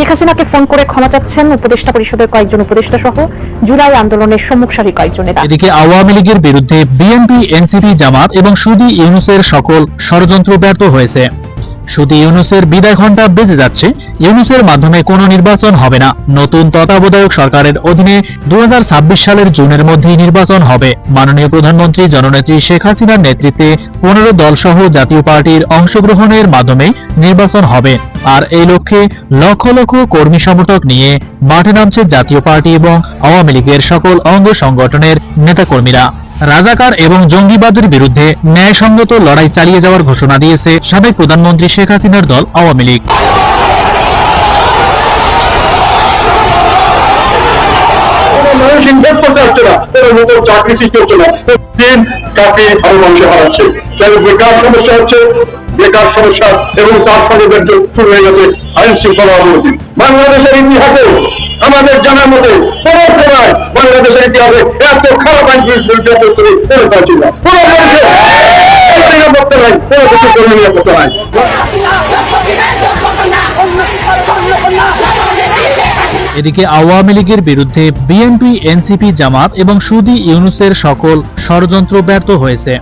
শেখ হাসিনাকে ফোন করে ক্ষমা চাচ্ছেন উপদেষ্টা পরিষদের কয়েকজন উপদেষ্টা সহ জুলাই আন্দোলনের সম্মুখ সারি কয়েকজন নেতা এদিকে আওয়ামী লীগের বিরুদ্ধে বিএনপি, এনসিপি, জামাত এবং সুদি ইউনুসের সকল ষড়যন্ত্র ব্যর্থ হয়েছে। সুদি ইউনুসের বিদায় ঘণ্টা বেজে যাচ্ছে। ইউনুসের মাধ্যমে কোনো নির্বাচন হবে না। নতুন তত্ত্বাবধায়ক সরকারের অধীনে দু সালের জুনের মধ্যেই নির্বাচন হবে। মাননীয় প্রধানমন্ত্রী জননেত্রী শেখ হাসিনার নেতৃত্বে পনেরো দলসহ জাতীয় পার্টির অংশগ্রহণের মাধ্যমে নির্বাচন হবে। আর এই লক্ষ্যে লক্ষ লক্ষ কর্মী সমর্থক নিয়ে মাঠে নামছে জাতীয় পার্টি এবং আওয়ামী লীগের সকল অঙ্গ সংগঠনের নেতাকর্মীরা। রাজাকার এবং জঙ্গিবাদের বিরুদ্ধে ন্যায়সঙ্গত লড়াই চালিয়ে যাওয়ার ঘোষণা দিয়েছে সাবেক প্রধানমন্ত্রী শেখ হাসিনার দল আওয়ামী লীগ। বাংলাদেশের ইতিহাসে আমাদের জানার মতে কোনো সময় বাংলাদেশের ইতিহাসে এত খারাপ আইন পরিস্থিতি করে পাচ্ছি না। কোনো কোনো নিরাপত্তা নাই, কোনো কিছু কোনো নিরাপত্তা নাই। এদিকে আওয়ামী লীগের বিরুদ্ধে বিএনপি, এনসিপি, জামাত এবং সুদি ইউনুসের সকল ষড়যন্ত্র ব্যর্থ হয়েছে।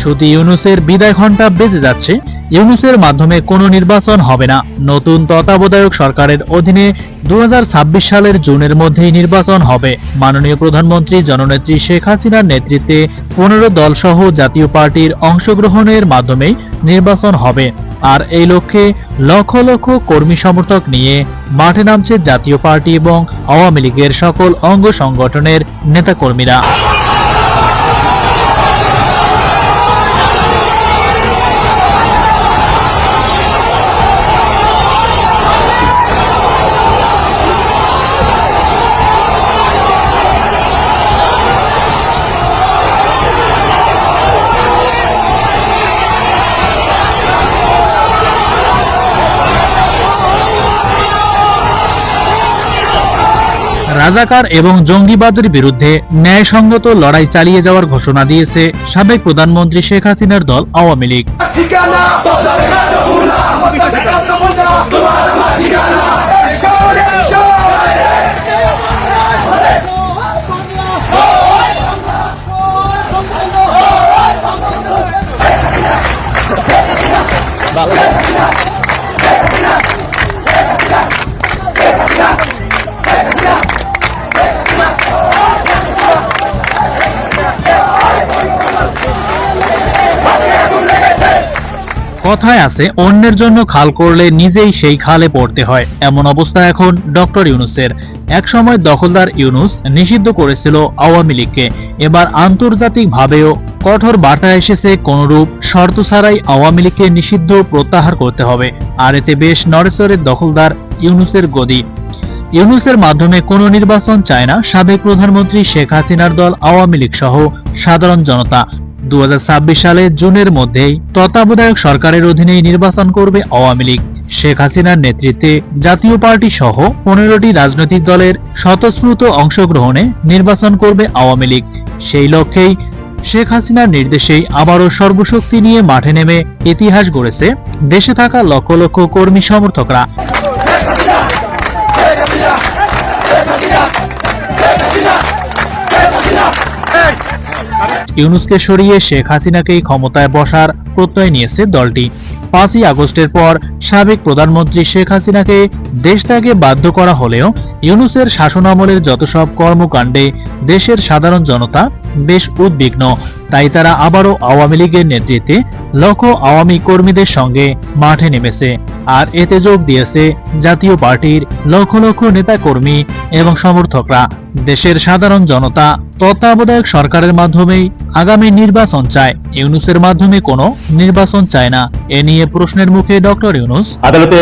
সুদি ইউনুসের বিদায় ঘণ্টা বেজে যাচ্ছে। ইউনুসের মাধ্যমে কোনো নির্বাচন হবে না। নতুন তত্ত্বাবধায়ক সরকারের অধীনে দু হাজার ছাব্বিশ সালের জুনের মধ্যেই নির্বাচন হবে। মাননীয় প্রধানমন্ত্রী জননেত্রী শেখ হাসিনার নেতৃত্বে পনেরো দলসহ জাতীয় পার্টির অংশগ্রহণের মাধ্যমেই নির্বাচন হবে। আর এই লক্ষ্যে লক্ষ লক্ষ কর্মী সমর্থক নিয়ে মাঠে নামছে জাতীয় পার্টি এবং আওয়ামী লীগের সকল অঙ্গ সংগঠনের নেতাকর্মীরা। রাজাকার এবং জঙ্গিবাদের বিরুদ্ধে ন্যায়সঙ্গত লড়াই চালিয়ে যাওয়ার ঘোষণা দিয়েছে সাবেক প্রধানমন্ত্রী শেখ হাসিনার দল আওয়ামী লীগ। কথায় আছে, অন্যের জন্য খাল করলে নিজেই সেই খালে পড়তে হয়। এমন অবস্থা এখন ডক্টর ইউনুসের। একসময় দখলদার ইউনুস নিষিদ্ধ করেছিল আওয়ামী লীগকে। এবার আন্তর্জাতিক ভাবেও কঠোর বার্তা এসেছে, কোনরূপ শর্ত ছাড়াই আওয়ামী লীগকে নিষিদ্ধ প্রত্যাহার করতে হবে। আর এতে বেশ নড়েচড়ের দখলদার ইউনুসের গদি। ইউনুসের মাধ্যমে কোনো নির্বাচন চায় না সাবেক প্রধানমন্ত্রী শেখ হাসিনার দল আওয়ামী লীগ সহ সাধারণ জনতা। দু সালে জুনের মধ্যেই তত্ত্বাবধায়ক সরকারের অধীনেই নির্বাচন করবে আওয়ামী লীগ। শেখ হাসিনার নেতৃত্বে জাতীয় পার্টি সহ পনেরোটি রাজনৈতিক দলের স্বতঃস্ফূর্ত অংশগ্রহণে নির্বাচন করবে আওয়ামী লীগ। সেই লক্ষ্যেই শেখ হাসিনার নির্দেশেই আবারও সর্বশক্তি নিয়ে মাঠে নেমে ইতিহাস গড়েছে দেশে থাকা লক্ষ লক্ষ কর্মী সমর্থকরা। ইউনুসকে সরিয়ে শেখ হাসিনাকেই ক্ষমতায় বসার প্রত্যয় নিয়েছে দলটি। পাঁচই আগস্টের পর সাবেক প্রধানমন্ত্রী শেখ হাসিনাকে দেশ ত্যাগে বাধ্য করা হলেও ইউনুসের শাসনামলের যত সব কর্মকাণ্ডে দেশের সাধারণ জনতা বেশ উদ্বিগ্ন। তাই তারা আবারও আওয়ামী লীগের নেতৃত্বে লক্ষ আওয়ামী কর্মীদের সঙ্গে মাঠে নেমেছে আর এতে যোগ দিয়েছে জাতীয় পার্টির লক্ষ লক্ষ নেতা কর্মী এবং সমর্থকরা। দেশের সাধারণ জনতা তত্ত্বাবধায়ক সরকারের মাধ্যমেই আগামী নির্বাচন চায়। ইউনুসের মাধ্যমে কোনো নির্বাচন চায় না। এ নিয়ে প্রশ্নের মুখে ডক্টর ইউনুস। আদালতে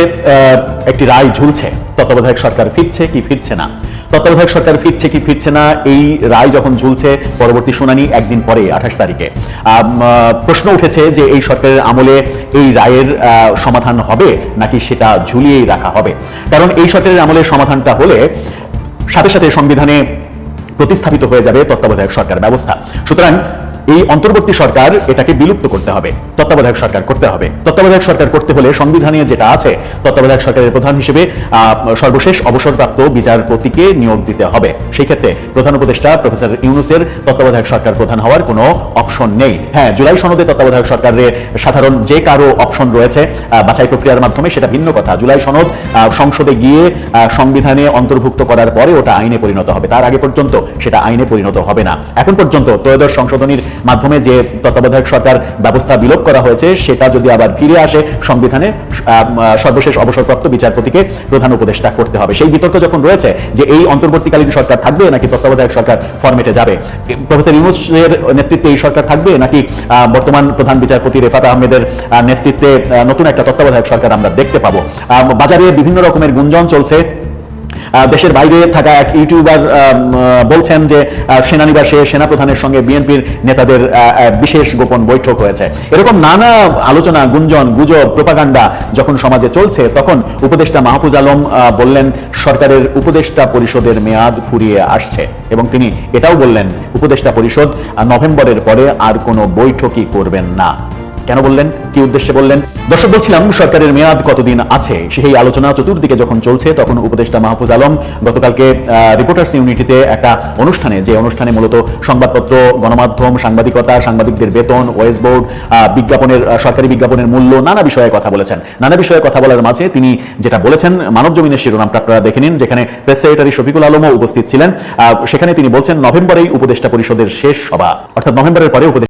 একটি রায় ঝুলছে। তত্ত্বাবধায়ক সরকার ফিরছে কি ফিরছে না? তত্ত্বাবধায়ক সরকার ফিরছে কি ফিরছে না, এই রায় যখন ঝুলছে, পরবর্তী শুনানি একদিন পরে, আঠাশ তারিখে। প্রশ্ন উঠেছে যে এই সরকারের আমলে এই রায়ের সমাধান হবে নাকি সেটা ঝুলিয়েই রাখা হবে? কারণ এই সরকারের আমলে সমাধানটা হলে সাথে সাথে সংবিধানে প্রতিস্থাপিত হয়ে যাবে তত্ত্বাবধায়ক সরকার ব্যবস্থা। সুতরাং এই অন্তর্বর্তী সরকার এটাকে বিলুপ্ত করতে হবে, তত্ত্বাবধায়ক সরকার করতে হবে। তত্ত্বাবধায়ক সরকার করতে হলে সংবিধানে যেটা আছে, তত্ত্বাবধায়ক সরকারের প্রধান হিসেবে সর্বশেষ অবসরপ্রাপ্ত বিচারপতিকে নিয়োগ দিতে হবে। সেই ক্ষেত্রে প্রধান উপদেষ্টা প্রফেসর ইউনুসের তত্ত্বাবধায়ক সরকার প্রধান হওয়ার কোনো অপশন নেই। হ্যাঁ জুলাই সনদে তত্ত্বাবধায়ক সরকারের সাধারণ যে কারও অপশন রয়েছে বাছাই প্রক্রিয়ার মাধ্যমে সেটা ভিন্ন কথা। জুলাই সনদ সংসদে গিয়ে সংবিধানে অন্তর্ভুক্ত করার পরে ওটা আইনে পরিণত হবে। তার আগে পর্যন্ত সেটা আইনে পরিণত হবে না। এখন পর্যন্ত ত্রয়োদশ সংশোধনীর মাধ্যমে যে তত্ত্বাবধায়ক সরকার ব্যবস্থা বিলোপ করা হয়েছে, সেটা যদি আবার ফিরে আসে, সংবিধানে সর্বশেষ অবসরপ্রাপ্ত বিচারপতিকে প্রধান উপদেষ্টা করতে হবে। সেই বিতর্ক যখন রয়েছে যে এই অন্তর্বর্তীকালীন সরকার থাকবে নাকি তত্ত্বাবধায়ক সরকার ফরমেটে যাবে? প্রফেসর ইউনুসের নেতৃত্বে এই সরকার থাকবে নাকি বর্তমান প্রধান বিচারপতি রেফাত আহমেদের নেতৃত্বে নতুন একটা তত্ত্বাবধায়ক সরকার আমরা দেখতে পাবো? বাজারে বিভিন্ন রকমের গুঞ্জন চলছে। দেশের বাইরে থাকা এক ইউটিউবার বলছেন যে সেনানিবাসে সেনাপ্রধানের সঙ্গে বিএনপির নেতাদের বিশেষ গোপন বৈঠক হয়েছে। এরকম নানা আলোচনা, গুঞ্জন, গুজব, প্রপাগান্ডা যখন সমাজে চলছে, তখন উপদেষ্টা মাহফুজ আলম বললেন, সরকারের উপদেষ্টা পরিষদের মেয়াদ ফুরিয়ে আসছে। এবং তিনি এটাও বললেন, উপদেষ্টা পরিষদ নভেম্বরের পরে আর কোনো বৈঠকই করবেন না। কেন বললেন? কি উদ্দেশ্যে বললেন? দর্শক, বলছিলাম, সরকারের মেয়াদ কতদিন আছে? সেই আলোচনা চতুর্দিকে যখন চলছে, তখন উপদেষ্টা মাহফুজ আলম গতকালকে রিপোর্টার্স ইউনিটিতে একটা অনুষ্ঠানে, যে অনুষ্ঠানে মূলত সংবাদপত্র, গণমাধ্যম, সাংবাদিকতা, সাংবাদিকদের বেতন, ওয়েস বোর্ড বিজ্ঞাপনের সরকারি বিজ্ঞাপনের মূল্য, নানা বিষয়ে কথা বলেছেন। নানা বিষয়ে কথা বলার মাঝে তিনি যেটা বলেছেন, মানব জমিনের শিরোনামটা আপনারা দেখে নিন, যেখানে প্রেস সেক্রেটারি শফিকুল আলমও উপস্থিত ছিলেন। সেখানে তিনি বলছেন, নভেম্বরেই উপদেষ্টা পরিষদের শেষ সভা, অর্থাৎ নভেম্বরের পরে উপদেষ্টা